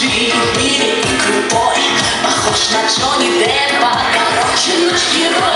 Живи, люби, игры бой Похож на Джонни Деппа. Короче, наш герой.